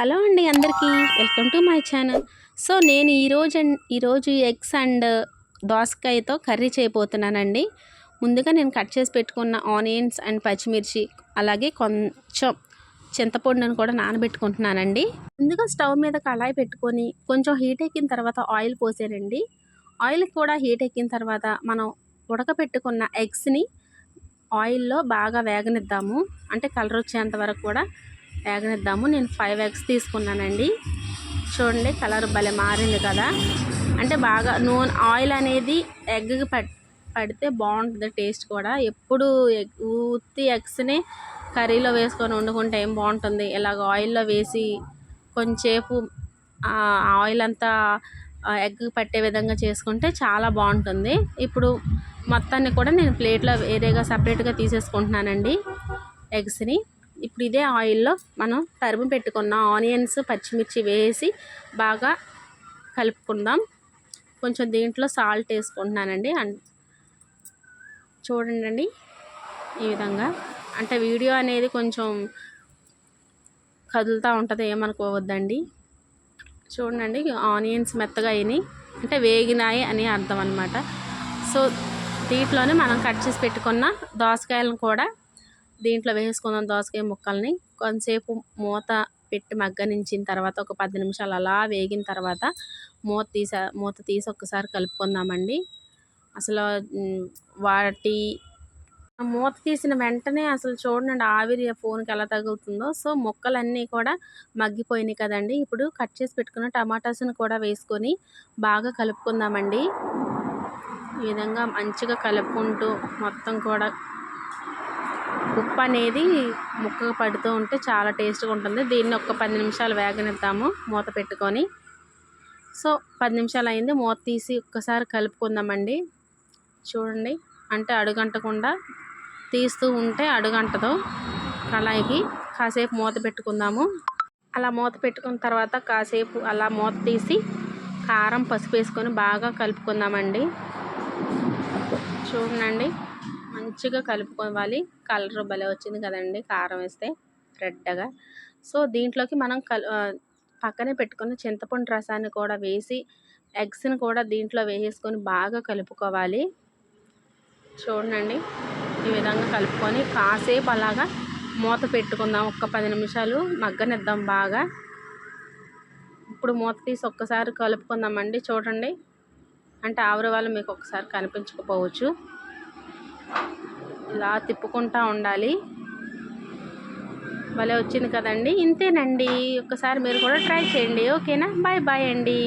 Hello అండి అందరికీ. Welcome to my channel. So నేను ఈరోజు ఈరోజు ఎగ్స్ అండ్ దోసకాయతో కర్రీ చేయబోతున్నానండి. ముందుగా నేను కట్ చేసి పెట్టుకున్న ఆనియన్స్ అండ్ పచ్చిమిర్చి అలాగే కొంచెం చింతపండును కూడా నానబెట్టుకుంటున్నానండి. ముందుగా స్టవ్ మీద కళాయి పెట్టుకొని కొంచెం హీట్ ఎక్కిన తర్వాత ఆయిల్ పోసానండి. ఆయిల్ కూడా హీట్ ఎక్కిన తర్వాత మనం ఉడకపెట్టుకున్న ఎగ్స్ని ఆయిల్లో బాగా వేగనిద్దాము. అంటే కలర్ వచ్చేంత వరకు కూడా వేగనిద్దాము నేను ఫైవ్ ఎగ్స్ తీసుకున్నానండి. చూడండి కలర్ భలే మారింది కదా. అంటే బాగా నూనె ఆయిల్ అనేది ఎగ్కి పడితే బాగుంటుంది టేస్ట్ కూడా. ఎప్పుడు ఎగ్ ఉత్తి ఎగ్స్ని కర్రీలో వేసుకొని వండుకుంటే ఏం బాగుంటుంది? ఇలాగ ఆయిల్లో వేసి కొంచెంసేపు ఆయిల్ అంతా ఎగ్ పట్టే విధంగా చేసుకుంటే చాలా బాగుంటుంది. ఇప్పుడు మొత్తాన్ని కూడా నేను ప్లేట్లో వేరేగా సపరేట్గా తీసేసుకుంటున్నానండి. ఎగ్స్ని ఇప్పుడు ఇదే ఆయిల్లో మనం తరిమి పెట్టుకున్న ఆనియన్స్ పచ్చిమిర్చి వేసి బాగా కలుపుకుందాం. కొంచెం దీంట్లో సాల్ట్ వేసుకుంటున్నానండి. అన్ చూడండి ఈ విధంగా. అంటే వీడియో అనేది కొంచెం కదులుతూ ఉంటుంది ఏమనుకోవద్దండి. చూడండి ఆనియన్స్ మెత్తగా అయినాయి. అంటే వేగినాయి అని అర్థం అనమాట సో దీంట్లోనే మనం కట్ చేసి పెట్టుకున్న దోసకాయలను కూడా దీంట్లో వేసుకుందాం దోసకాయ ముక్కల్ని కొంతసేపు మూత పెట్టి మగ్గనించిన తర్వాత ఒక పది నిమిషాలు అలా వేగిన తర్వాత మూత తీసా మూత తీసి ఒక్కసారి కలుపుకుందామండి. అసలు వాటి మూత తీసిన వెంటనే అసలు చూడండి ఆవిరి ఆ ఫోన్కి ఎలా తగులుతుందో. సో మొక్కలన్నీ కూడా మగ్గిపోయినాయి కదండి. ఇప్పుడు కట్ చేసి పెట్టుకున్న టమాటాస్ని కూడా వేసుకొని బాగా కలుపుకుందామండి. ఈ విధంగా మంచిగా కలుపుకుంటూ మొత్తం కూడా ఉప్పు అనేది ముక్కకు పడుతూ ఉంటే చాలా టేస్ట్గా ఉంటుంది. దీన్ని ఒక పది నిమిషాలు వేగనిద్దాము మూత పెట్టుకొని. సో పది నిమిషాలు అయింది మూత తీసి ఒక్కసారి కలుపుకుందామండి. చూడండి అంటే అడుగంటకుండా తీస్తూ ఉంటే అడుగంటదు. కళాయికి కాసేపు మూత పెట్టుకుందాము. అలా మూత పెట్టుకున్న తర్వాత కాసేపు అలా మూత తీసి కారం పసుపు వేసుకొని బాగా కలుపుకుందామండి. చూడండి. మంచిగా కలుపుకోవాలి కలర్ భలే వచ్చింది కదండి. కారం వేస్తే రెడ్గా సో దీంట్లోకి మనం కల్ పక్కనే పెట్టుకున్న చింతపండు రసాన్ని కూడా వేసి ఎగ్స్ని కూడా దీంట్లో వేసేసుకొని బాగా కలుపుకోవాలి. చూడండి. ఈ విధంగా కలుపుకొని కాసేపు అలాగా మూత పెట్టుకుందాం. ఒక్క పది నిమిషాలు మగ్గనిద్దాం బాగా. ఇప్పుడు మూత తీసి ఒక్కసారి కలుపుకుందామండి. చూడండి. అంటే ఆవిరి వాళ్ళు మీకు ఒకసారి కనిపించకపోవచ్చు. ఇలా తిప్పుకుంటూ ఉండాలి. భలే వచ్చింది కదండి. ఇంతేనండి. ఒకసారి మీరు కూడా ట్రై చేయండి. ఓకేనా? బాయ్ బాయ్ అండి.